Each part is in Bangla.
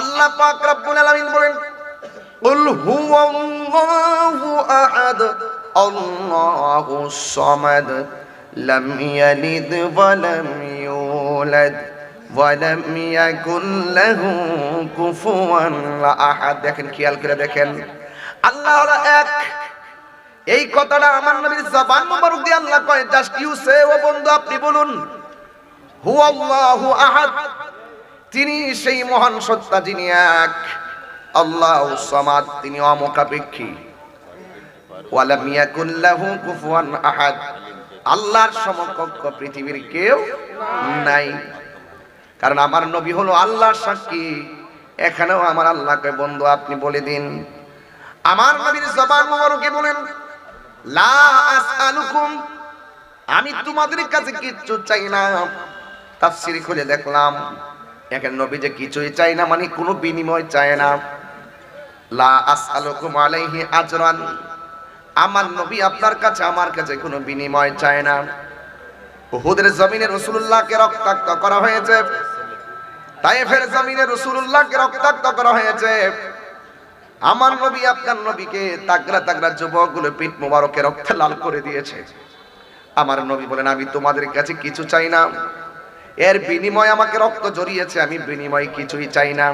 আল্লাহ পাক রব্বুল আলামিন বলেন, কুল হুয়াল্লাহু আহাদ আল্লাহুস সামাদ, লাম ইয়ালিদ ওয়া লাম ইউলাদ, ওয়া লাম ইয়াকুল লাহু কুফুয়ান আহাদ। দেখেন খেয়াল করে দেখেন। আল্লাহ হলো এক। এই কথাটা আমার নবীর জবান মোবারক দিয়ে আল্লাহ কয়, জাস্ট ইউ সে ও বন্ধু, আপনি বলুন, হুয়াল্লাহু আহাদ তিনি সেই মহান সত্তা, যিনি এক। আল্লাহ সামাদ, তিনি অমুখাপেক্ষী। ওয়ালাম ইয়াকুন লাহু কুফুয়ান আহাদ। আল্লাহর সমকক্ষ পৃথিবীর কেউ নাই। কারণ আমার নবী হলো আল্লাহর সাক্ষী। এখানেও আমার আল্লাহকে বন্ধু আপনি বলে দিন। আমার নবীর জবান মোবারকে বলেন, লা আসআলুকুম, আমি তোমাদের কাছে কিচ্ছু চাই না। তাফসীর খুলে দেখলাম। এখানে নবী যে কিছুই চাই না মানে কোনো বিনিময় চায় না। লা আসআলুকুম আলাইহি আজরান। আমার নবী আপনার কাছে, আমার কাছে কোনো বিনিময় চায় না। উহুদের জমিনে রাসূলুল্লাহকে রক্তাক্ত করা হয়েছে। তায়েফের জমিনে রাসূলুল্লাহকে রক্তাক্ত করা হয়েছে। আমার নবী আপনার নবীকে তাগরা তাগরা যুবকগুলো পিঠ মোবারকে রক্তে লাল করে দিয়েছে। আমার নবী বলেন, আমি তোমাদের কাছে কিছু চাই না। এর বিনিময় আমাকে রক্ত জড়িয়েছে, আমি বিনিময় কিছুই চাই না।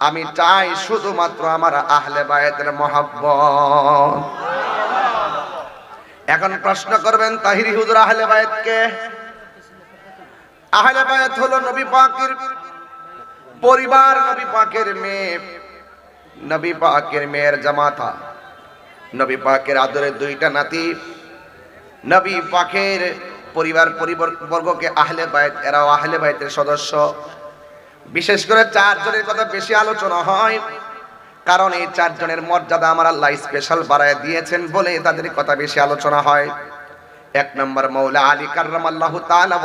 আমি চাই শুধুমাত্র আমার আহলে বায়াতের মহাব্বত। এখন প্রশ্ন করবেন, তাহিরি হুজুর আহলে বায়াত কে আহলে বায়াত হলো নবী পাকের পরিবার, নবী পাকের মেয়ে। নবী পাকের মেয়ের জামাতা, নবী পাকের আদরের দুইটা নাতি। নবী পাকের পরিবার পরিবর্গকে আহলে বাইত, এরাও আহলে বাইতের সদস্য। বিশেষ করে চারজনের কথা বেশি আলোচনা হয়, কারণ এই চারজনের মর্যাদা আমার আল্লাহ স্পেশাল বাড়ায় দিয়েছেন বলে তাদের কথা বেশি আলোচনা হয়। এক নম্বর মৌলা আলী কার্রাম আল্লাহ তাআলা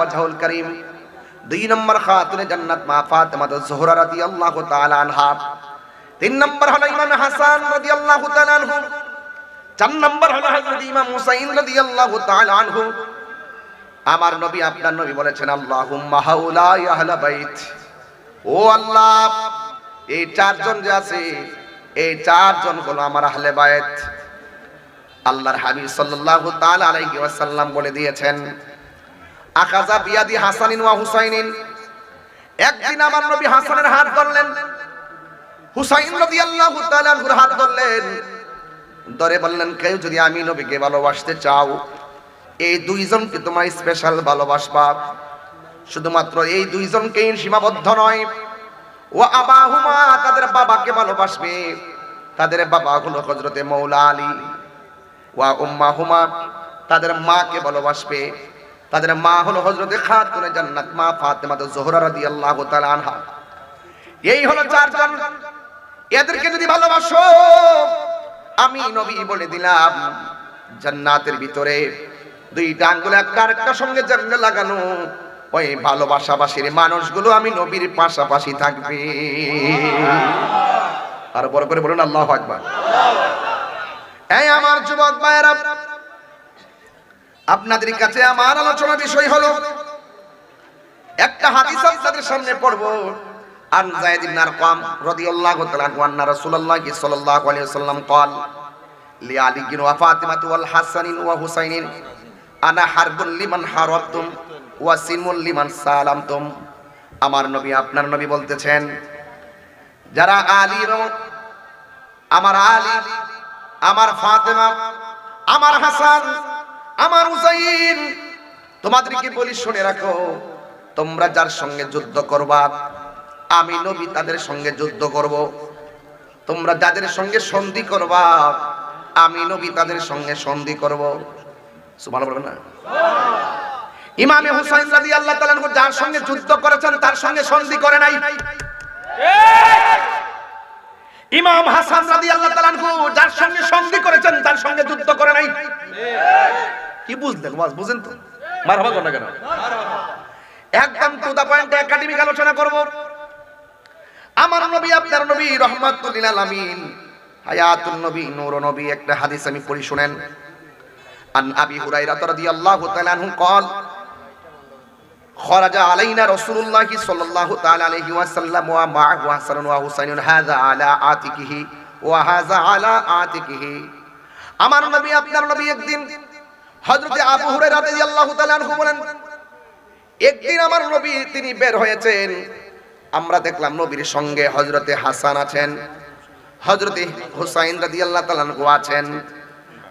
করিম, দুই নম্বর খাতুনে জান্নাত মা ফাতেমা জোহরা রাদিয়াল্লাহু তাআলা আনহা, তিন নম্বর হলো ইমাম হাসান রাদিয়াল্লাহু তাআলা আনহু। চার নম্বর হলো হযরত ইমাম হুসাইন রাদিয়াল্লাহু তাআলা আনহু। আমার নবী, আপনার নবী বলেছেন, আল্লাহুম্মা হাউলাই আহলা বাইত। ও আল্লাহ, এই চারজন যে আছে, এই চারজন হলো আমার আহলে বাইত। আল্লাহর হাবিব সাল্লাল্লাহু তাআলা আলাইহি ওয়াসাল্লাম বলে দিয়েছেন আকাজা বিয়াদি হাসানিন ওয়া হুসাইনিন। একদিন আমার নবী হাসানের হাত ধরলেন। হুসাইন রাদিয়াল্লাহু তাআলা আনহুর হাত ধরলেন। ধরে বললেন, কেউ যদি আমি নবীকে ভালোবাসতে চাও, এই দুইজনকে তোমার স্পেশাল ভালোবাসবা। শুধুমাত্র এই দুইজনকেই সীমাবদ্ধ নয়। ও আবাহুমা, তাদের বাবাকে ভালোবাসবে। তাদের বাবা হলো হজরতে মৌলা আলী। ওয়া উম্মা হুমা তাদের মাকে ভালোবাসবে। তাদের মা হলো হজরতে খাতুনে জান্নাত, মা ফাতেমা জোহরা রাদিয়াল্লাহু তাআলা আনহা। এই হলো চারজন। এদেরকে যদি ভালোবাসো আমি নবী বলে দিলাম, জান্নাতের ভিতরে দুইটা আঙ্গুল, একটা আরেকটার সঙ্গে জাঙ্গে লাগানো। ওই ভালোবাসাবাসীর মানুষগুলো আমি নবীর পাশাপাশি থাকবে। আর বড় করে বলুন, আল্লাহ আকবার। এই আমার যুবক ভাইয়েরা, আপনাদের কাছে আমার আলোচনা বিষয় হলো, একটা হাদিস আপনাদের সামনে পড়ব। আন যায়েদ ইবনে আরকাম রাদিয়াল্লাহু তাআলা আনহু আন্না রাসূলুল্লাহ সাল্লাল্লাহু আলাইহি ওয়াসাল্লাম قال لعلي وفاطمة والحسن وحسين আনা হারবুল লিমান হারাবতুম ওয়া সিমুল লিমান সালামতুম আমার নবী আপনার নবী বলতেছেন যারা আলী এবং আমার আলী আমার ফাতেমা আমার হাসান আমার হুসাইন তোমাদেরকে বলি শুনে রাখো তোমরা যার সঙ্গে যুদ্ধ করবা আমি নবী তাদের সঙ্গে যুদ্ধ করব। তোমরা যাদের সঙ্গে সন্ধি করবা, আমি নবী তাদের সঙ্গে সন্ধি করব। না? ইমামে হুসাইন রাদিয়াল্লাহু তাআলা আনহু যার সঙ্গে যুদ্ধ করেছেন, তার সঙ্গে সন্ধি করে নাই। ইমাম হাসান রাদিয়াল্লাহু তাআলা আনহু যার সঙ্গে সন্ধি করেছেন, তার সঙ্গে যুদ্ধ করে নাই। কি বুঝলেন? ওয়াজ বুঝেন তো? মারহাবা কেন? একদম টু দা পয়েন্ট একাডেমিক আলোচনা করব। আমার নবী আপনার নবী রহমাতুল লিল আলামিন হায়াতুন নবী নূর নবী একটা হাদিস আমি পড়ি শুনেন আন আবি হুরায়রা রাদিয়াল্লাহু তাআলা আনহু قال খরাজা আলাইনা রাসূলুল্লাহ সাল্লাল্লাহু তাআলা আলাইহি ওয়াসাল্লাম ওয়া মা'হু হাসান ওয়া হুসাইন হাযা আলা আতিকিহি ওয়া হাযা আলা আতিকিহি আমার নবী আপনার নবী একদিন হযরতে আবু হুরায়রা রাদিয়াল্লাহু তাআলা আনহু বলেন একদিন আমার নবী তিনি বের হয়েছেন আমরা দেখলাম নবীর সঙ্গে হযরতে হাসান আছেন হযরতে হুসাইন রাদিয়াল্লাহু তাআলা আনহু আছেন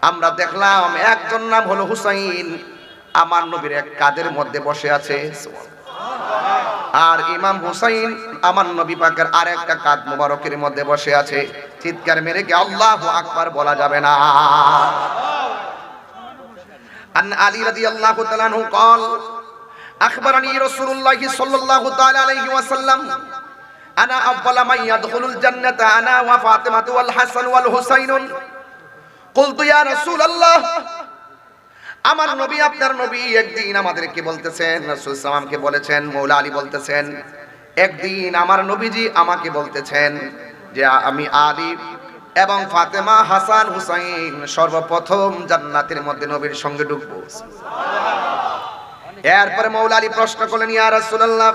আমরা দেখলাম একজন নাম হলো হুসাইন আমার নবীর এক কাদের মধ্যে বসে আছে আর ইমাম হুসাইন আমার নবী পাকের আর একটা কাদ মুবারকের মধ্যে বসে আছে চিৎকার মেরে কি আল্লাহু আকবার বলা যাবে না আন আলী রাদিয়াল্লাহু তাআলা আনহু قال আখবরানি রাসূলুল্লাহ সাল্লাল্লাহু তাআলা আলাইহি ওয়াসাল্লাম আনা আউয়ালা মান ইয়াদখুলুল জান্নাতা আনা ওয়া ফাতিমাতু ওয়াল হাসান ওয়াল হুসাইন কুলতু ইয়া রাসূলুল্লাহ আমার নবী আপনার নবী একদিন আমাদেরকে বলতেছেন, রাসূল সাল্লামকে বলেছেন, মৌলা আলী বলতেছেন, একদিন আমার নবীজি আমাকে বলতেছেন যে আমি আলী এবং ফাতেমা হাসান হুসাইন সর্বপ্রথম জান্নাতের মধ্যে নবীর সঙ্গে ঢুকবো। এরপরে মৌলা আলী প্রশ্ন করলেন, ইয়া রাসূলুল্লাহ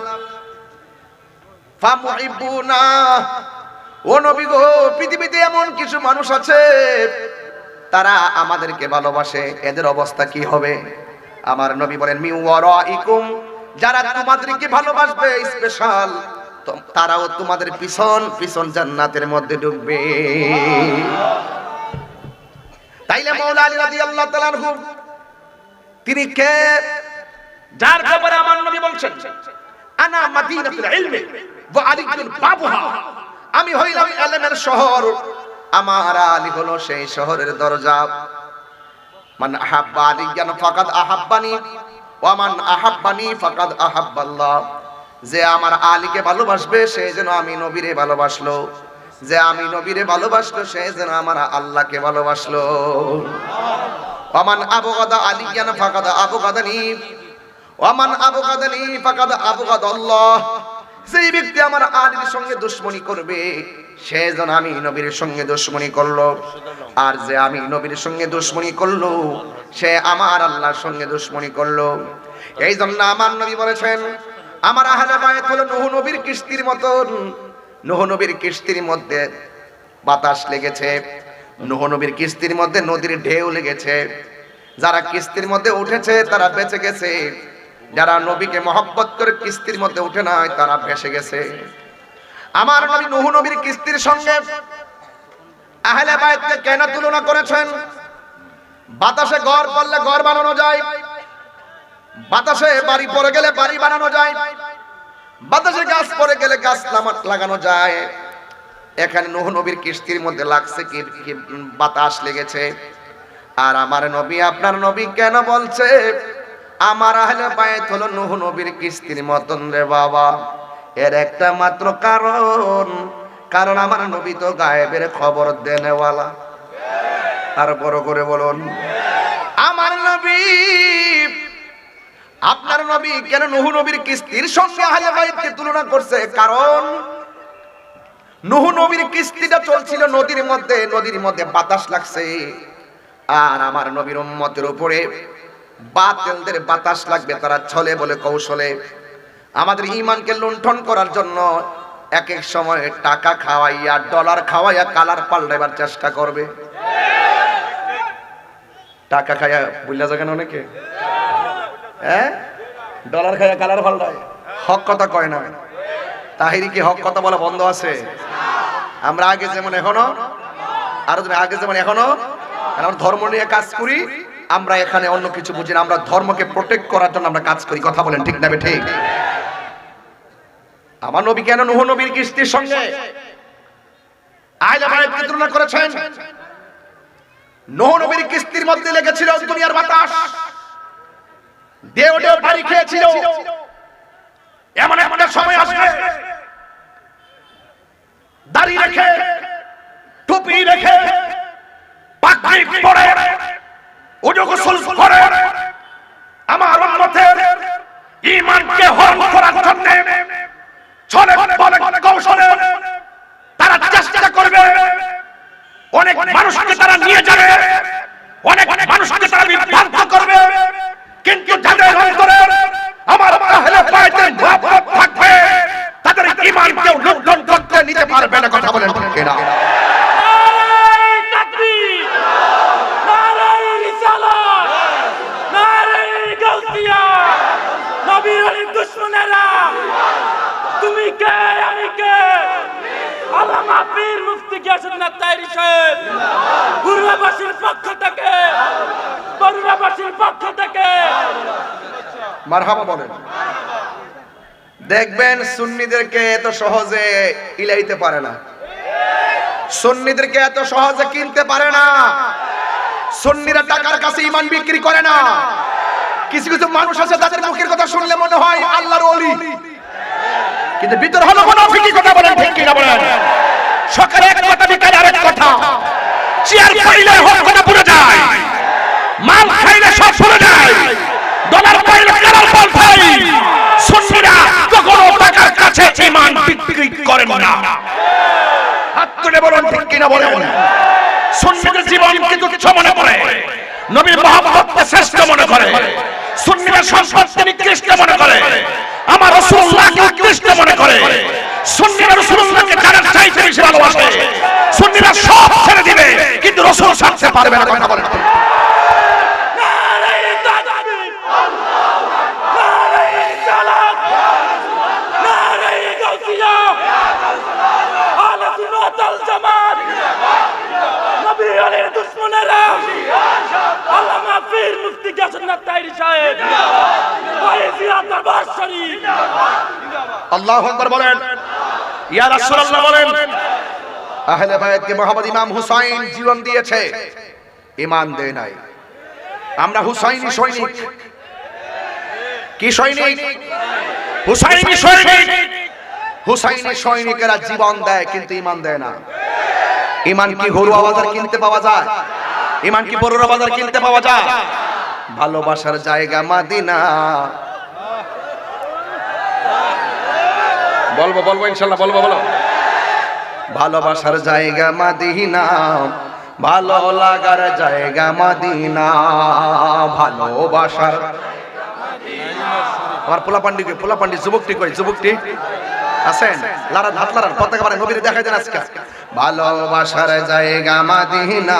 ও নবী গো, পৃথিবীতে এমন কিছু মানুষ আছে, তারা আমাদেরকে ভালোবাসে, এদের অবস্থা কি হবে? আমার নবী বলেন, মি ওয়ারাইকুম, যারা তোমাদেরকে ভালোবাসবে, স্পেশাল তারাও তোমাদের পিছন পিছন জান্নাতের মধ্যে ঢুকবে। তাইলে মাওলা আলী রাদিয়াল্লাহু তাআলা তিনি কে? যার ব্যাপারে আমার নবী বলছেন, আনা মাদিনাতুল ইলমি ওয়া আলিকুল বাবুহা। আমি হইলাম ইলমের শহর। আমার আলী হলো সেই শহরের দরজা। মান আহাব্বা আলিয়ান ফাকাদ আহাব্বানি ওয়া মান আহাব্বানি ফাকাদ আহাব্বাল্লাহ। যে আমার আলীকে ভালোবাসবে, সে যেন আমি নবীরে ভালোবাসলো। যে আমি নবীরে ভালোবাসলো, সে যেন আমার আল্লাহকে ভালোবাসলো। ওয়ামান আবগাদা আলিয়ান ফাকাদ আবগাদানি ওয়ামান আবগাদানি ফাকাদ আবগাদাল্লাহ। যেই ব্যক্তি আমার আলীর সঙ্গে দুশ্মনী করবে, সে যেন আমি নবীর সঙ্গে দুশ্মনী করল। আর যে আমি নবীর সঙ্গে দুশ্মনী করল, সে আমার আল্লাহর সঙ্গে দুশ্মনী করল। এই জন্য আমার নবী বলেছেন, আমার আহলে বায়াত হলো নূহ নবীর কিস্তির মতন। নূহ নবীর কিস্তির মধ্যে বাতাস লেগেছে। নূহ নবীর কিস্তির মধ্যে নদীর ঢেউ লেগেছে। যারা কিস্তির মধ্যে উঠেছে, তারা বেঁচে গেছে। যারা নবীকে মহব্বত করে কিস্তির মধ্যে উঠে নাই, তারা ভেসে গেছে। আমার নবী নূহ নবীর কিস্তির সঙ্গে আহলে বাইতকে কেন তুলনা করেছেন? বাতাসে ঘর পড়লে ঘর বানানো যায়, বাতাসে বাড়ি পড়ে গেলে বাড়ি বানানো যায়, বাতাসে গাছ পড়ে গেলে গাছ লাগানো যায়। এখানে নূহ নবীর কিস্তির মধ্যে লাগছে কি বাতাস লেগেছে? আর আমার নবী, আপনার নবী কেন বলছে? আমার আহলে বাইত হলো নূহ নবীর কিস্তির মতন রে বাবা। এর একটা মাত্র কারণ কারণ আমার নবী তো গায়েবের খবর দেনেওয়ালা। আর বড় করে বলুন, আমার নবী, আপনার নবী কেন নূহ নবীর কিস্তির সঙ্গে আহলে বাইতকে তুলনা করছে? কারণ, নূহ নবীর কিস্তিটা চলছিল নদীর মধ্যে নদীর মধ্যে বাতাস লাগছে। আর আমার নবীর উম্মতের উপরে বাতিলদের বাতাস লাগবে, তারা ছলে বলে কৌশলে। আমাদের ইমানকে লুণ্ঠন করার জন্য এক এক সময় টাকা খাওয়াইয়া, ডলার খাওয়াইয়া কালার পাল্টাইবার চেষ্টা করবে। টাকা খাইয়া বুঝলা যাবেন অনেকে? হ্যাঁ? ডলার খাইয়া কালার পাল্টায়। হক কথা কয় না। তাহিরি কি হক কথা বলা বন্ধ আছে? আমরা আগে যেমন এখনও, আরও আগে যেমন এখনও আমরা ধর্ম নিয়ে কাজ করি আমরা এখানে অন্য কিছু বুঝি না, আমরা ধর্মকে প্রোটেক্ট করার জন্য আমরা কাজ করি। কথা বলেন ঠিক না ঠিক? আমার নবী কেন নুহ নবীর কিস্তির সঙ্গে আহলে বায়াতকে তুলনা করেছেন? নুহ নবীর কিস্তির মধ্যে লেগেছিল দুনিয়ার বাতাস। দেও দেও বাড়ি খেয়েছিল। এমন এমন সময় আসবে। দাড়ি রেখে, টুপি রেখে, পাগড়ি পরে উজু গোসল করে। আমার উম্মতের ঈমানকে হরণ করার জন্য ছলে বলে কৌশলে তারা চেষ্টা করবে। অনেক মানুষকে তারা নিয়ে যাবে। অনেক মানুষকে তারা বিভ্রান্ত করবে। কিন্তু যাদের অন্তরে আমার আহলে বাইতের মহব্বত থাকবে, তাদের ঈমান কেউ লুণ্ঠন করতে নিতে পারবে না, কথা বলেন পীর মুফতি গিয়াসুদ্দিন তাইরি সাহেব? পূর্ববাসীর পক্ষ থেকে। বরুণাবাসীর পক্ষ থেকে। মারহাবা বলেন। দেখবেন সুন্নিদেরকে এত সহজে ইলাইতে পারে না। সুন্নিদেরকে এত সহজে কিনতে পারে না। সুন্নিরা টাকার কাছে ইমান বিক্রি করে না। কিছু কিছু মানুষ আছে তাদের মুখের কথা শুনলে মনে হয় আল্লাহর ওলি। কিন্তু ভিতর হলো মুনাফিকি কথা বলেন, ঠিক কিনা বলেন? সকালে এক কথা, বিকালে আরেক কথা। চেয়ার পাইলে হক, কথা পুরো যায়। মাল খাইলে সব পুরো যায়। ডলার পাইলে কালার বল ভাই। সুন্নিরা কখনো টাকার কাছে ইমান বিক্রি করেন না। হাত তুলে বলুন, ঠিক কিনা বলেন? সুন্নিদের জীবনকে তুচ্ছ মনে করে? নবীর মহাব্বতকে শ্রেষ্ঠ মনে করে? সুন্নিদের সম্পদকে নিকৃষ্ট মনে করে? আমার রাসূলুল্লাহকে উৎকৃষ্ট মনে করে? সুন্নিরা রাসূলুল্লাহকে যারা চাইতে বেশি ভালোবাসে। সুন্নিরা সব ছেড়ে দিবে, কিন্তু রাসূল ছাড়তে পারবে না কথা বলেন শরীফ বলেন। ইয়া রাসূলুল্লাহ বলেন আহলে বায়াতকে মোহাম্মদ ইমাম হুসাইন জীবন দিয়েছে। ঈমান দেয় নাই। আমরা হুসাইনি সৈনিক। কি সৈনিক? হুসাইনি সৈনিক। হুসাইনি সৈনিকেরা জীবন দেয় কিন্তু ঈমান দেয় না। ঈমান কি ঘরোয়া বাজার কিনতে পাওয়া যায়? ঈমান কি বড়ুয়া বাজার কিনতে পাওয়া যায়? ভালোবাসার জায়গা মাদিনা। বলব বলব ইনশাল্লাহ, বলব বলো ভালোবাসার জায়গা মাদিনা, ভালো লাগার জায়গা মাদিনা, ভালোবাসার আমার পোলা পান্ডি কই পোলা পান্ডি যুবকটি কই, যুবকটি? আছেন? লারা হাত লারান, পতাকা বারে নবীরে দেখাই দেন আজকে। ভালোবাসার জায়গা মাদিনা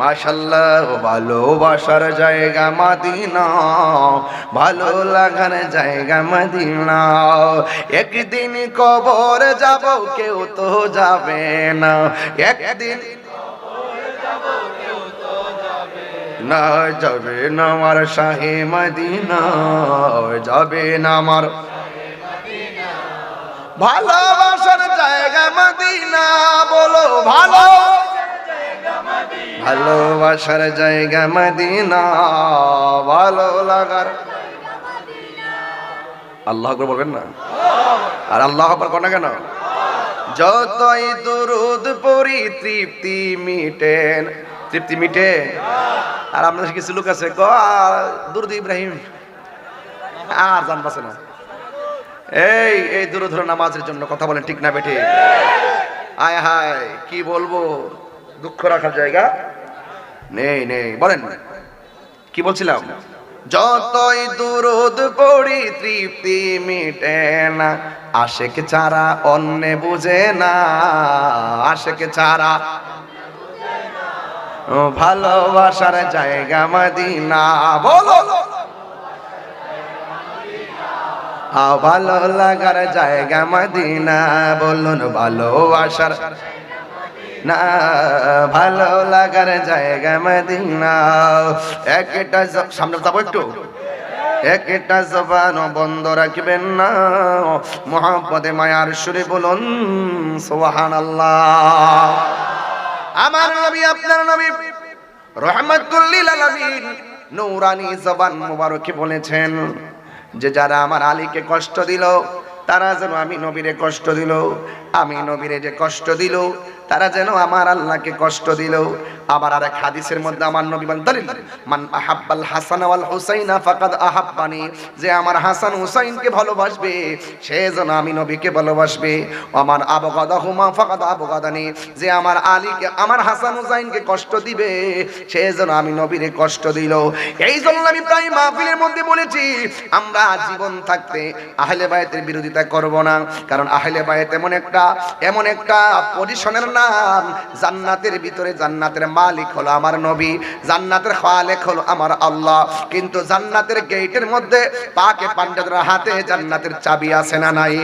মাশাল্লাহ ভালোবাসার জায়গা মাদিনা, ভালো লাগার জায়গা মাদিনা। একদিন কবর যাব, কেউ তো যাবে না। একদিন না, যাবে না আমার শাহে মদিনা, যাবে না আমার ভালোবাসার জায়গা মদিনা, বলো ভালো ভালোবাসার জায়গা মদিনা, ভালো লাগার। আল্লাহ আকবার বলবেন না? আর আল্লাহ আকবার কোন কেন? যতই দুরুদ পড়ি তৃপ্তি মিটেন। তৃপ্তি মিটে? আর আপনাদের কিছু লোক আছে, ক, দুরুদ ইব্রাহিম। আর জান পাচ্ছে না। এই এই দুরুধর নামাজের জন্য, কথা বলেন ঠিক না বেঠে আয় হায়, কি বলব? দুঃখ রাখার জায়গা। নেই নেই। বলেন। কি বলছিলাম? যতই দুরুদ পড়ি তৃপ্তি মিটে না। আশেক চারা অন্য বুঝে না। আশেক ও ভালোবাসার জায়গা মদিনা। বলো। ভালো লাগার জায়গা মদিনা। বলুন ভালোবাসার না, ভালো লাগার জায়গা মদিনা। একটা সামনে যাব একটু? একটা জবান বন্ধ রাখবেন না। মোহাম্মদে মায়ার সুরে বলুন সোহান আমার নবী, আপনার নবী, রহমতুল্লিল নৌরানি জবান মুবারকে বলেছেন যে যারা আমার আলীকে কষ্ট দিল তারা যেন আমি নবীরে কষ্ট দিল, আমি নবীরে যে কষ্ট দিল, তারা যেন আমার আল্লাহকে কষ্ট দিল। আবার আরেক হাদিসের মধ্যে আমার নবী বলেন, দলিল, মান আহাব্বাল হাসান ওয়াল হুসাইনা ফাকাদ আহাব্বানি যে আমার হাসান হুসাইনকে ভালোবাসবে, সে যেন আমি নবীকে ভালোবাসবে। আমার আবগাদাহুমা ফাকাদ আবগাদানি যে আমার আলীকে, আমার হাসান হুসাইনকে কষ্ট দিবে, সে যেন আমি নবীরে কষ্ট দিল। এই জন্য আমি প্রায় মাহফিলের মধ্যে বলেছি, আমরা জীবন থাকতে আহলে বায়াতের বিরোধিতা করব না। কারণ আহলে বায়াত এমন একটা এমন একটা পজিশনের নাম। জান্নাতের ভিতরে জান্নাতের মালিক হলো আমার নবী, জান্নাতের খালেক হলো আমার আল্লাহ। কিন্তু জান্নাতের গেটের মধ্যে পাকে পান্ডাদের হাতে জান্নাতের চাবি আছে না নাই?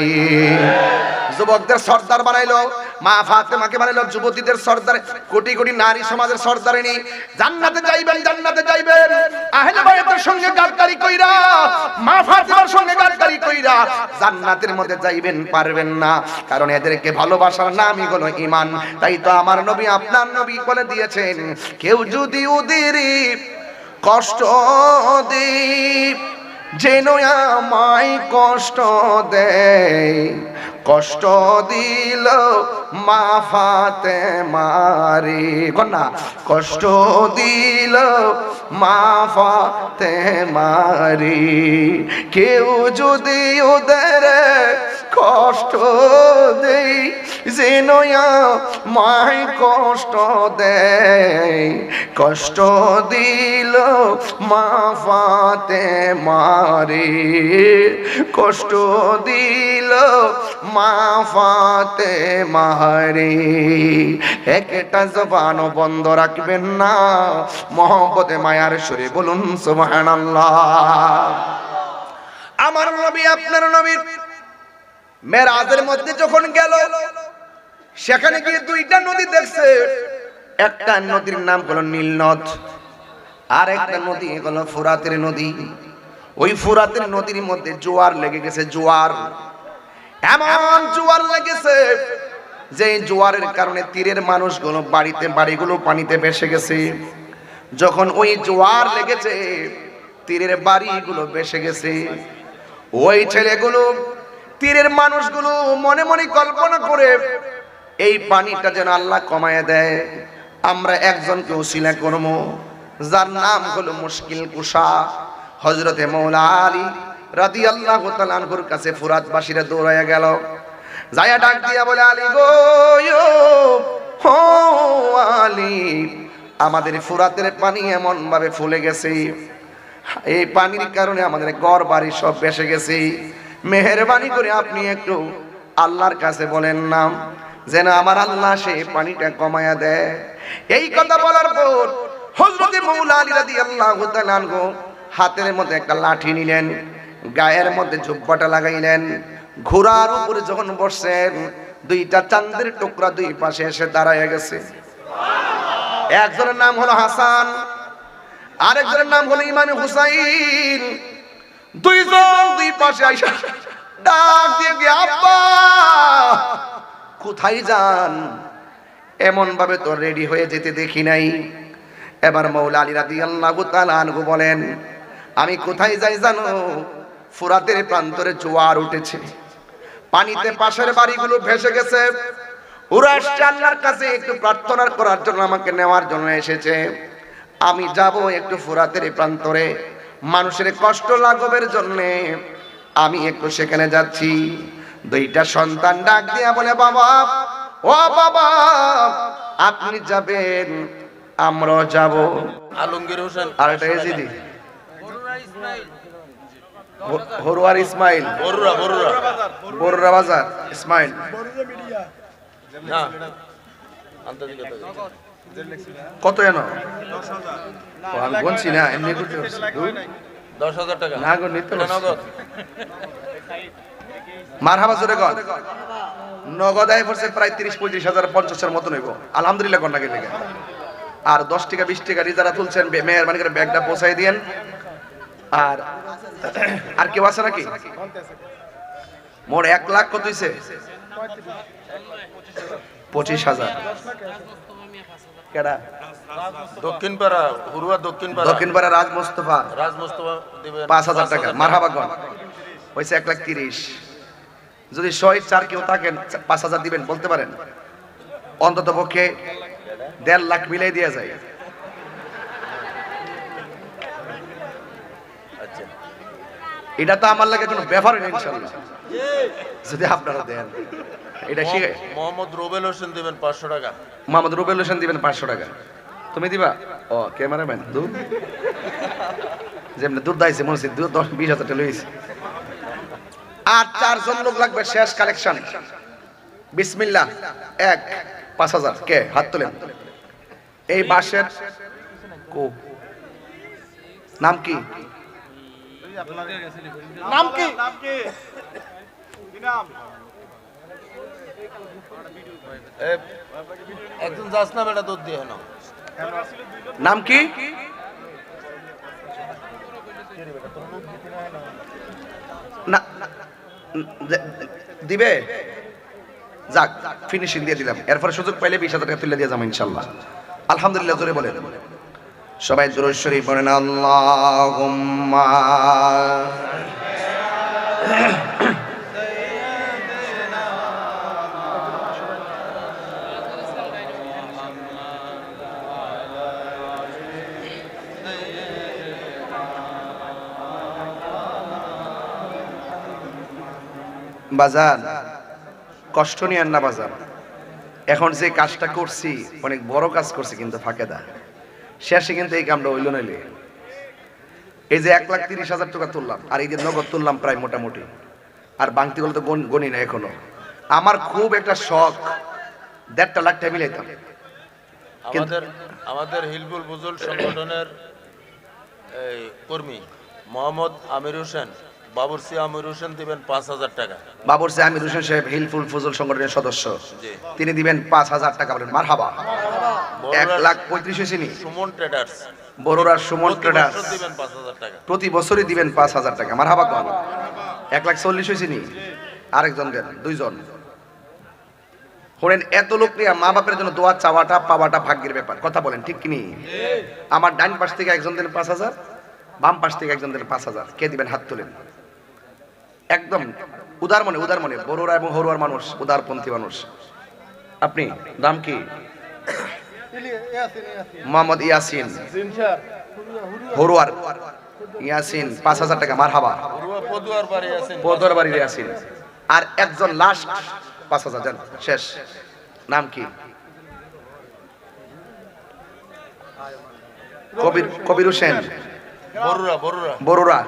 যুবকদের সর্দার বানাইলো, মা ফাতেমাকে বানাইলো, যুবতীদের সর্দার, কোটি কোটি নারী সমাজের সর্দারিনী জান্নাতে যাইবেন জান্নাতে যাইবেন। আহলে বায়াতের সঙ্গে গাদ্দারি কইরা, মা ফাতেমার সঙ্গে গাদ্দারি কইরা জান্নাতের মধ্যে যাইবেন পারবেন না। কারণ এদেরকে ভালোবাসার নামই হলো ঈমান। তাই তো আমার নবী আপনার নবী বলে দিয়েছেন, কেউ যদি উদিরি কষ্ট দেই যেন আমায় কষ্ট দেয় কষ্ট দিল মা ফাতে মারি কন্যা কষ্ট দিল মা ফাতে মারি কেউ যদি ওদের কষ্ট দেই, যেন মায় কষ্ট দেয় কষ্ট দিল মা ফাতে মারে, কষ্ট দিল মা ফাতে মারে। একটা জবানও বন্ধ রাখবেন না, মোহব্বতে মায়ার সুরে বলুন, সুবহানাল্লাহ। আমার নবী, আপনার নবীর মেরাজের মধ্যে যখন গেল, সেখানে গিয়ে দুইটা নদী দেখছে। একটা নদীর নাম হলো নীল নদ আর একটা নদী হলো ফুরাতের নদী। ওই ফুরাতের নদীর মধ্যে জোয়ার লেগে গেছে, জোয়ার। এমন জোয়ার লেগেছে যে জোয়ারের কারণে তীরের মানুষগুলো বাড়িতে, বাড়িগুলো পানিতে ভেসে গেছে। যখন ওই জোয়ার লেগেছে, তীরের বাড়িগুলো ভেসে গেছে। ওই ছেলেগুলো তীরের মানুষগুলো মনে মনে কল্পনা করে এই পানিটা যেন আল্লাহ কমায় দেয়। আমরা একজনকে উসিলা করব, যার নাম হলো মুশকিল কুষা। হজরতে মৌলা আলী রাদি আল্লাহ তালানহুর কাছে ফুরাতবাসীরা দৌড়াইয়া গেল। যায়া ডাক দিয়া বলে, আলী গো হো, আলী, আমাদের ফুরাতের পানি এমন ভাবে ফুলে গেছে। এই পানির কারণে আমাদের ঘর বাড়ি সব বেসে গেছে। মেহরবানি করে আপনি একটু আল্লাহর কাছে বলেন নাম, যেন আমার আল্লাহ সে পানিটা কমায়া দেয়। এই কথা বলার পর হজরতে মৌলা আলী তাআলা আনহু হাতের মধ্যে একটা লাঠি নিলেন, গায়ের মধ্যে জুব্বাটা লাগাইলেন। ঘোড়ার উপরে যখন বসছেন, দুইটা চান্দের টুকরা দুই পাশে এসে দাঁড়ায় গেছে। একজনের নাম হলো হাসান, আরেকজনের নাম হলো ইমাম হুসাইন। দুইজন দুই পাশে আইসা ডাক দিয়ে আব্বা, কোথায় যান? এমন ভাবে তো রেডি হয়ে যেতে দেখি নাই। এবার মৌলা আলী রাদিয়াল্লাহু তাআলা আনহু বলেন, আমি কোথায় যাই জানো? ফুরাতের প্রান্তরে জোয়ার উঠেছে। পানিতে পাশের বাড়িগুলো ভেসে গেছে। ওরা আসছে আল্লাহর কাছে একটু প্রার্থনা করার জন্য আমাকে নেওয়ার জন্য এসেছে। আমি যাব একটু ফুরাতের প্রান্তরে। মানুষের কষ্ট লাঘবের জন্য আমি একটু সেখানে যাচ্ছি। দুইটা সন্তান ডাক দিয়া বলে বাবা ও বাবা আপনি যাবেন আমরাও যাব। আলমগীর হোসেন। আর একটা এজিদি হরুয়ার ইসমাইল। বরুরা বরুরা বরুরা বাজার ইসমাইল। না। আন্তর্জাতিক কত এনো আমি বলছি না এমনি করতে দশ হাজার টাকা। না গো নিতে এটা পারছি। নগদ। মারহাবা জোরে কর। নগদ আয় পড়ছে প্রায় তিরিশ পঁয়ত্রিশ হাজার পঞ্চাশের মতন হইব। আলহামদুলিল্লাহ কন্যা আর দশ টাকা বিশ টাকা যারা তুলছেন বে- মেহরবানি করে ব্যাগটা পৌঁছাই দিয়েন। আর আর কেউ আছে নাকি? মোর এক লাখ কত হইছে? পঁচিশ হাজার। কেডা? দক্ষিণ পাড়া হুরুয়া দক্ষিণ পাড়া দক্ষিণ পাড়া রাজ মোস্তফা। রাজ মোস্তফা দিবেন পাঁচ হাজার টাকা মারহাবা গণ হয়েছে এক লাখ তিরিশ। যদি শহীদ চার কেউ থাকেন পাঁচ হাজার দিবেন বলতে পারেন? অন্তত পক্ষে দেড় লাখ মিলাই দিয়ে যায়। আচ্ছা। এটা তো আমার লাগে কোনো ব্যাপার নেই ইনশাল্লাহ। যদি আপনারা দেন। এটা শিখে মোহাম্মদ রুবেল হোসেন দিবেন পাঁচশো টাকা। মোহাম্মদ রুবেল হোসেন দিবেন পাঁচশো টাকা। তুমি দিবা? ও ক্যামেরাম্যান দুধ যেমনি দুধ দাইছে মনে হচ্ছে দুধ দশ বিশ হাজার টাকা লইছে। আর চারজন লোক লাগবে শেষ কালেকশন। বিসমিল্লাহ। এক পাঁচ হাজার। কে? হাত তোলেন। এই বাসের কো। নাম কি? নাম কি? একজন যাস না বেটা দুধ দিয়ে নাম কি? দিবে? যাক ফিনিশিং দিয়ে দিলাম। এরপর সুযোগ পাইলে বিশ হাজার টাকা তুলে দিয়ে যাব ইনশাল্লাহ। আলহামদুলিল্লাহ, জোরে বলেন। সবাই জোরে শরীফ বলেন, আল্লাহুম্মা। বাজার, কষ্ট নিয়েন না বাজার। এখন যে কাজটা করছি, অনেক বড় কাজ করছি কিন্তু ফাঁকে দা শেষে কিন্তু এই কামটা হইল নাইলে। এই যে এক লাখ তিরিশ হাজার টাকা তুললাম, আর এই যে নগদ তুললাম প্রায় মোটামুটি। আর বাংতি গুলো তো গণি না এখনও। আমার খুব একটা শখ, দেড়টা লাখ টাকা মিলাইতাম। আমাদের আমাদের হিলবুল বুজুল সংগঠনের কর্মী, মোহাম্মদ আমির হোসেন বাবুরসি আমির হোসেন দিবেন পাঁচ হাজার টাকা। বাবর সে আমির হোসেন সাহেব হিলফুল ফজল সংগঠনের সদস্য। তিনি দিবেন পাঁচ হাজার টাকা বলেন। মার হাবা এক লাখ পঁয়ত্রিশ হয়েছে সুমন ট্রেডার্স বড়রা সুমন ট্রেডার্স প্রতি বছরই দিবেন পাঁচ হাজার টাকা। আমার হাবা কম। এক লাখ চল্লিশ হয়েছে নি? আরেকজন দেন দুইজন। শোনেন এত লোক নিয়ে মা বাপের জন্য দোয়া চাওয়াটা পাওয়াটা ভাগ্যের ব্যাপার। কথা বলেন ঠিক কিনি আমার ডান পাশ থেকে একজন দিলেন পাঁচ হাজার বাম পাশ থেকে একজন দিলেন পাঁচ হাজার। কে দিবেন? হাত তোলেন। একদম উদার মনে উদার মনে বড়রা এবং হরুয়ার মানুষ উদারপন্থী মানুষ। আপনি দাম কি? মোহাম্মদ ইয়াসিন। হরুয়ার। ইয়াসিন পাঁচ হাজার টাকা মার হাবা পদুয়ার বাড়ির ইয়াসিন। আর একজন লাস্ট পাঁচ হাজার জান শেষ। নাম কি? কবির কবির হোসেন। বড়ুরা বড়ুরা বড়ুরা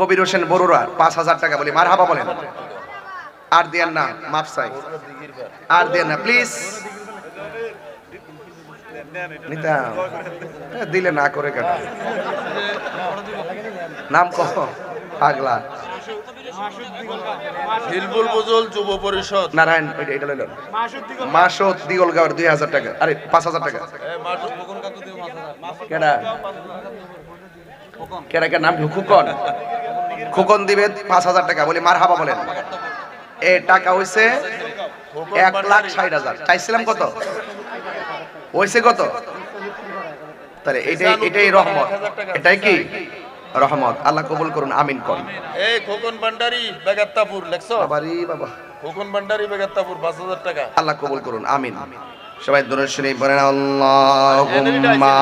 কবির হোসেন বড়ুরা পাঁচ হাজার টাকা বলি মার হাবা বলেন। আর দিয়েন না মাপ চাই। দিঘির পাড়। আর দিয়েন না প্লিজ। নিতাম। দিলে না করে কেন? নাম কহ পাগলা। হিলবুল বুজুল যুব পরিষদ। নারায়ণ এটা দুই হাজার টাকা। আরে পাঁচ হাজার টাকা। কেডা? কেডা নাম? খুকন দিবে পাঁচ হাজার টাকা বলি মার হাবা বলেন। এ টাকা খোকন এক লাখ ষাট হাজার। চাইছিলাম কত? হইছে কত? তাহলে এটাই এটাই রহমত। এটাই কি? রহমত। আল্লাহ কবুল করুন আমিন করুন এই খোকন ভান্ডারি বেগাত্তাপুর লেখছো? বাবারি বাবা। খোকন ভান্ডারি বেগাত্তাপুর পাঁচ হাজার টাকা। আল্লাহ কবুল করুন আমিন। সবাই দূরে শুনে বলেন আল্লাহুম্মা।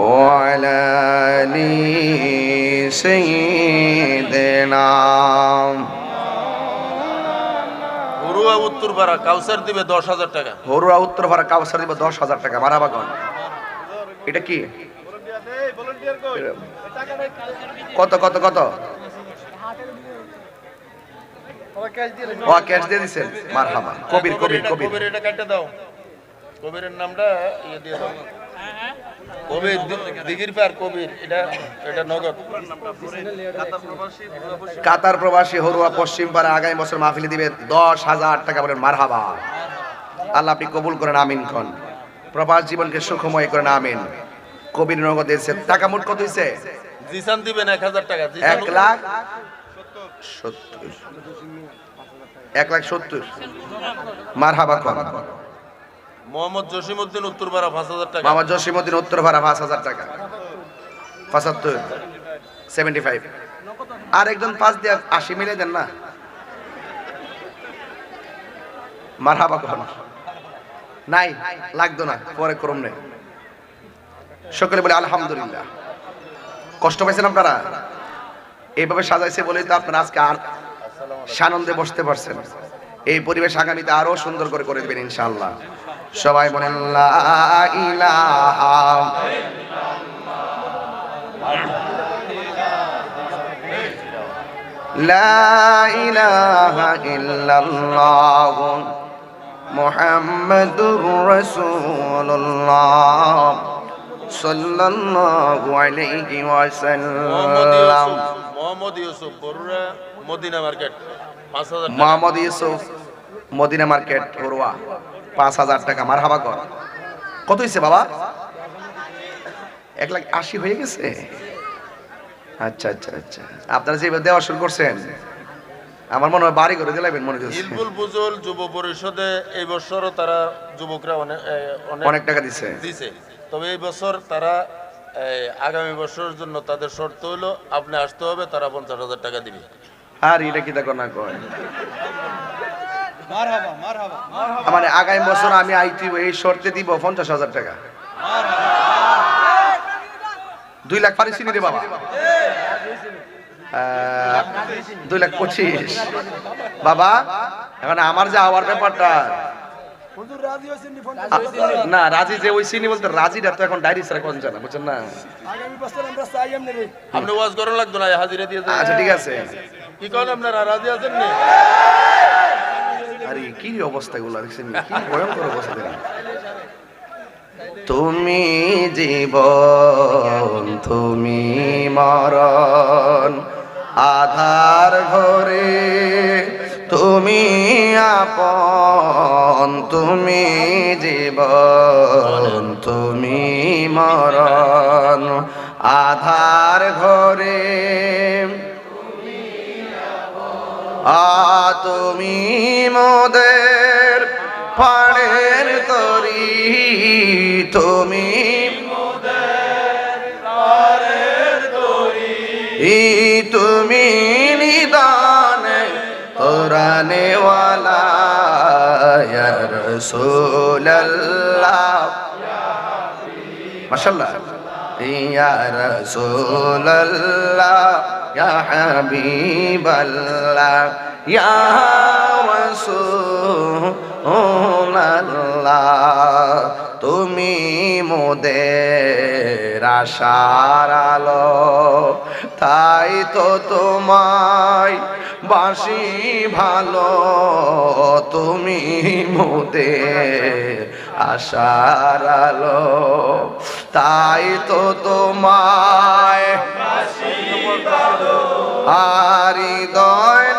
وعلى آل سيدنا বড়ুয়া উত্তরপাড়া কাউসার দিবে দশ হাজার টাকা হরুয়া উত্তর ভাড়া কাউসার দিব দশ হাজার টাকা মারাবাগন এটা কি কত কত কত ও ক্যাশ দিয়ে দিছেন মারহাবা কবির কবির এটা- কবির কবির এটা কাটতে দাও কবিরের নামটা ইয়ে দিয়ে দাও কবির দিঘির পার কবির এটা এটা নগদ। কাতার প্রবাসী হরুয়া পশ্চিম পাড়া আগামী বছর মাহফিলি দিবে দশ হাজার টাকা বলেন মারহাবা। আল্লাহ আপনি কবুল করেন আমিন খন প্রবাস জীবনকে সুখময় করেন আমিন। কবির নগদ দিয়েছে টাকা মোট কত জিসান দিবেন এক হাজার টাকা এক লাখ? সত্তর। এক লাখ সত্তর। মারহাবা মোহাম্মদ জসিমউদ্দিন উত্তরপাড়া পাঁচ হাজার টাকা। মামা জসিমুদ্দিন উত্তর ভাড়া পাঁচ হাজার টাকা। দিয়ে আশি মিলে দেন না? মারহাবা কখন নাই, লাগতো না, পরে করুন নেই সকলে বলে, আলহামদুলিল্লাহ। কষ্ট পাইছেন আপনারা? এইভাবে সাজাইছে বলেই তো আপনারা আজকে আর সানন্দে বসতে পারছেন। এই পরিবেশ আগামীতে আরও সুন্দর করে করে দেবেন ইনশাআল্লাহ। সবাই বলেন মোহাম্মদ ইউসুফ মদিনা মার্কেট 5000 মার্কেট বরুয়া পাঁচ হাজার টাকা মার হাবা কর। কত হয়েছে বাবা? এক লাখ আশি হয়ে গেছে? আচ্ছা আচ্ছা আচ্ছা। আপনারা যে এবার দেওয়া শুরু করছেন আমার মনে হয় বাড়ি করে দিলাবেন মনে হচ্ছে। হিলবুল বুজুল যুব পরিষদে এই বছরও তারা যুবকরা অনেক অনেক টাকা দিছে। দিছে। তবে এই বছর তারা আগামী বছরের জন্য তাদের শর্ত হলো আপনি আসতে হবে তারা পঞ্চাশ হাজার টাকা দিবে। আর এটা কি দেখো না কয়? মানে আগামী বছর আমি আইটি এই শর্তে দিব পঞ্চাশ হাজার টাকা। দুই লাখ পারিস নি রে বাবা। দুই লাখ পঁচিশ। বাবা এখন আমার যে আওয়ার ব্যাপারটা। না রাজি যে ওই সিনি বলতে রাজিটা তো এখন ডায়েরি ছাড়া কোন জানা বুঝছেন না? আপনি ওয়াজ করা লাগতো না হাজিরা দিয়ে আচ্ছা ঠিক আছে। কি করেন আপনারা রাজি আছেন না? আরে, কি অবস্থা গুলো দেখছেন কি ভয়ঙ্কর অবস্থা। তুমি জীবন, তুমি মরণ, আধার ঘরে তুমি আপন, তুমি জীবন, তুমি মরণ, আধার ঘরে আ তুমি মোদের পাড়ের তরি তুমি তুমি নিদানে তোরানেওয়ালা রসুল্লাহ মাশাল্লাহ ইয়া রাসূলুল্লাহ ইয়া হাবিবাল্লাহ ইয়া রাসূলুল্লাহ তুমি মোদের আশার আলো তাই তো তোমায় বাসি ভালো তুমি মোদের আশার আলো। তাই তো তোমায় আর হৃদয়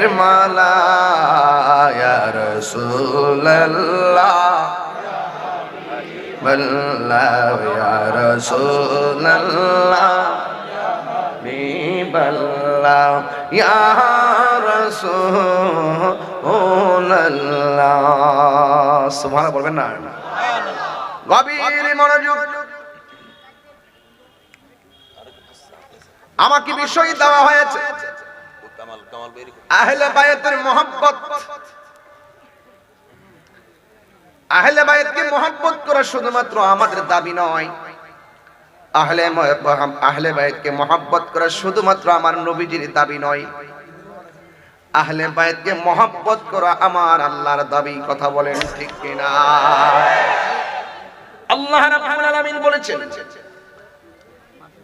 প্রেমের মালা রসুল্লাহ বলবেন না। গভীর মনোযোগ। আমাকে বিষয় দেওয়া হয়েছে। আহলে বায়াতের মোহাম্মত আহলে বায়াতকে মোহাম্মত করা শুধুমাত্র আমাদের দাবি নয়। আহলে আহলে বায়াতকে মোহাম্মত করা শুধুমাত্র আমার নবীজির দাবি নয়। আহলে বায়াতকে মোহাম্মত করা আমার আল্লাহর দাবি কথা বলেন ঠিক কিনা? আল্লাহ রাব্বুল আলামিন বলেছেন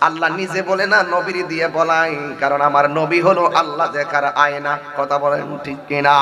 আল্লাহ নিজে বলে না, নবীর দিয়ে বলাই। কারণ আমার নবী হলো আল্লাহ দেখার আয়না। কথা বলেন ঠিক কিনা?